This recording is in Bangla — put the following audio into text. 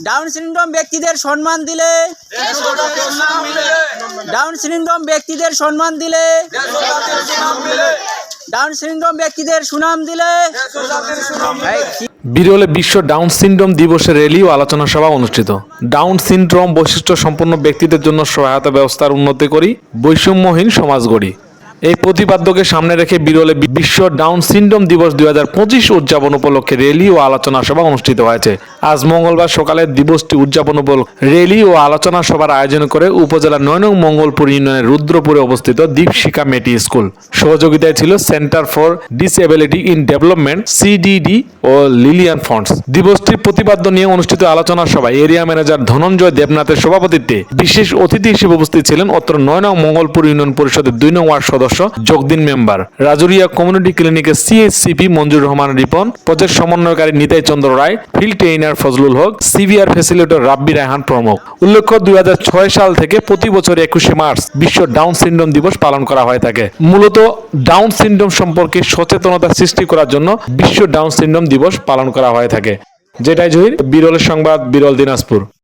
ডাউন সিনড্রোম ব্যক্তিদের সম্মান দিলে। ডাউন সিনড্রোম ব্যক্তিদের সম্মান দিলে। ডাউন সিনড্রোম ব্যক্তিদের সুনাম দিলে। বিরলে বিশ্ব ডাউন সিনড্রোম দিবসের র্যালি ও আলোচনা সভা অনুষ্ঠিত। ডাউন সিনড্রোম বৈশিষ্ট্য সম্পন্ন ব্যক্তিদের জন্য সহায়তা ব্যবস্থার উন্নতি করি বৈষম্যহীন সমাজ গড়ি। এই প্রতিপাদ্যকে সামনে রেখে বিরলে বিশ্ব ডাউন সিনড্রোম দিবস দুই হাজার পঁচিশ উদযাপন উপলক্ষে র্যালি ও আলোচনা সভা অনুষ্ঠিত হয়েছে। আজ মঙ্গলবার সকালে দিবসটি উদযাপন উপলক্ষে র্যালি ও আলোচনা সভার আয়োজন করে উপজেলার নয় নং মঙ্গলপুর ইউনিয়নের রুদ্রপুরে অবস্থিত দীপশিখা মেটি স্কুল। সহযোগিতায় ছিল centre for disability in development, CDD O Liliane Fonds দিবসটির প্রতিপাদ্য নিয়ে অনুষ্ঠিত আলোচনা সভায় এরিয়া ম্যানেজার ধনঞ্জয় দেবনাথের সভাপতিত্বে বিশেষ অতিথি হিসেবে উপস্থিত ছিলেন অত্র নয় নং মঙ্গলপুর ইউনিয়ন পরিষদের দুই নং ওয়ার্ড সদস্য জগদিন মেম্বার। রাজুরিয়া কমিউনিটি ক্লিনিকের সিএইচসিপি মঞ্জুর রহমান রিপন প্রজেক্ট সমন্বয়কারী Nitai Chandra Roy, field trainer Fazlul Haque CVR facilitator Rabbi Raihan প্রমুখ। উল্লেখ্য, দুই হাজার ছয় সাল থেকে প্রতি বছর একুশে মার্চ বিশ্ব ডাউন সিনড্রোম দিবস পালন করা হয়ে থাকে। মূলত, ডাউন সিনড্রোম সম্পর্কে সচেতনতা সৃষ্টি করার জন্য বিশ্ব ডাউন সিনড্রোম দিবস পালন করা হয়ে থাকে। যেটাই জহির বিরলের সংবাদ, বিরল দিনাজপুর।